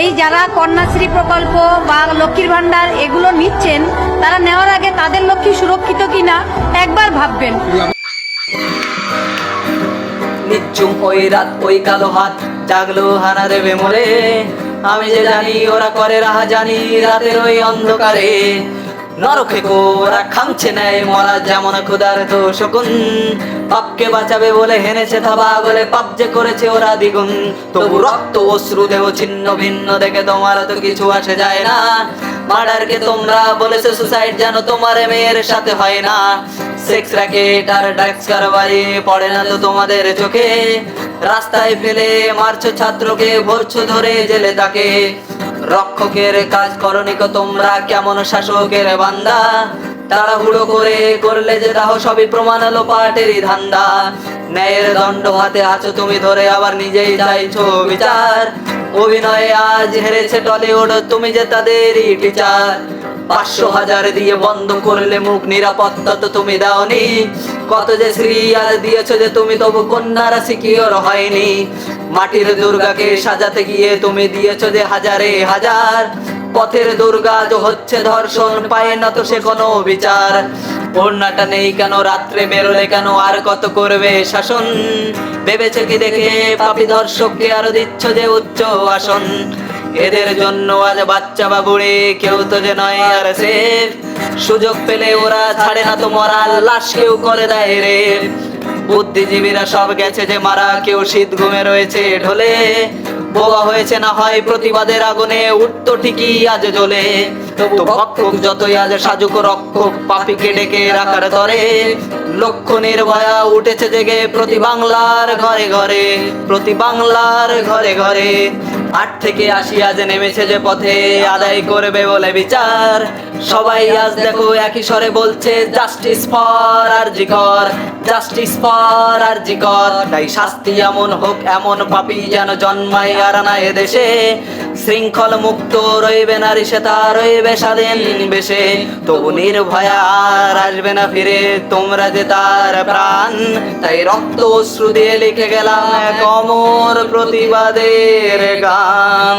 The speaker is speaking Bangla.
এই যারা কন্যাশ্রী প্রকল্প বা লক্ষ্মীর ভান্ডার এগুলো নিচ্ছেন, তারা নেওয়ার আগে তাদের লক্ষ্মী সুরক্ষিত কিনা একবার ভাববেন। নিচ্ছুম ওই রাত, ওই কালো হাত জাগলো হানা দেবে মোরে আমি যে জানি, ওরা করে, রাহা জানি, রাতের ওই অন্ধকারে। নরকে ওরা খামছে নেয়, মরা যেমন ক্ষুদার তো শকুন পাপকে বাঁচাবে বলে হেনেছে থাবা পাপ যে করেছে ওরা দ্বিগুণ। তবু রক্ত, অশ্রু, দেহ ছিন্ন ভিন্ন, দেখে তোমার তো কিছু আসে যায় না। তোমরা বলেছে সুসাইড, যেন তোমার মেয়ের সাথে হয় না। সেক্স র্যাকেট আর ড্রাগস কারবারি পড়ে না তো তোমাদের চোখে। রাস্তায় ফেলে মারছো ছাত্রকে, ভরছো ধরে জেলে তাকে। রক্ষকের কাজ করনিক তোমরা কেমন শাসকের বান্দা? তাড়াহুড়ো করে করলে যে দাহ, সবই প্রমাণ আলো পাটেরই ধান্দা। ন্যায়ের দণ্ড হাতে আছো, তুমি ধরে আবার নিজেই চাইছো বিচার। অভিনয়ে আজ হেরেছে টলিউড, তুমি যে তাদেরই টিচার পাঁচশো হাজার দিয়ে বন্ধ করলে মুখ নিরাপত্তা তো তুমি দাওনি। কত যে সিরিয়াল দিয়েছ যে তুমি তবু কন্যারা সিকিওর হয়নি? মাটির দুর্গাকে সাজাতে গিয়ে তুমি দিয়েছ যে হাজারে হাজার। পথের দুর্গা যে হচ্ছে ধর্ষণ, পায় না তো সে কোনো বিচার। ওড়নাটা নেই কেন, রাত্রে বেরোলে কেন, আর কত করবে শাসন? ভেবেছে কি দেখে পাপি দর্শককে আরও দিচ্ছ যে উচ্চ আসন? এদের জন্য আজ বাচ্চা বা বুড়ে কেউ তো যে নয় আর সেফ। সুযোগ পেলে ওরা ছাড়ে না তো মরাল লাশ কেউ করে দেয় রে। বুদ্ধিজীবীরা সব গেছে যে মারা কেউ শীত ঘুমে রয়েছে ঢোলে। বোবা হয়েছে না হয় প্রতিবাদের আগুনে উঠতো ঠিকই আজ জ্বলে। তবু ভক্ষক যতই আজ সাজুক রক্ষক পাপিকে ডেকে রাখার ধরে লক্ষ্য নির্ভয়া উঠেছে জেগে প্রতি বাংলার ঘরে ঘরে প্রতি বাংলার ঘরে ঘরে। আট থেকে আশি আজ নেমেছে যে পথে আদায় করবে বলে বিচার। সবাই আজ দেখো একই স্বরে বলছে justice for R জিকর justice for আর জিকর। তাই শাস্তি এমন হোক, এমন পাপি যেন জন্মায় আর না এদেশে শৃঙ্খল মুক্ত রইবে না ঋষে তা রইবে স্বাধীন বেশে। তবু নির্ভয়া আর আসবে না ফিরে, তোমরা যে তার প্রাণ, তাই রক্ত অশ্রু দিয়ে লিখে গেলাম এক অমর প্রতিবাদের গান।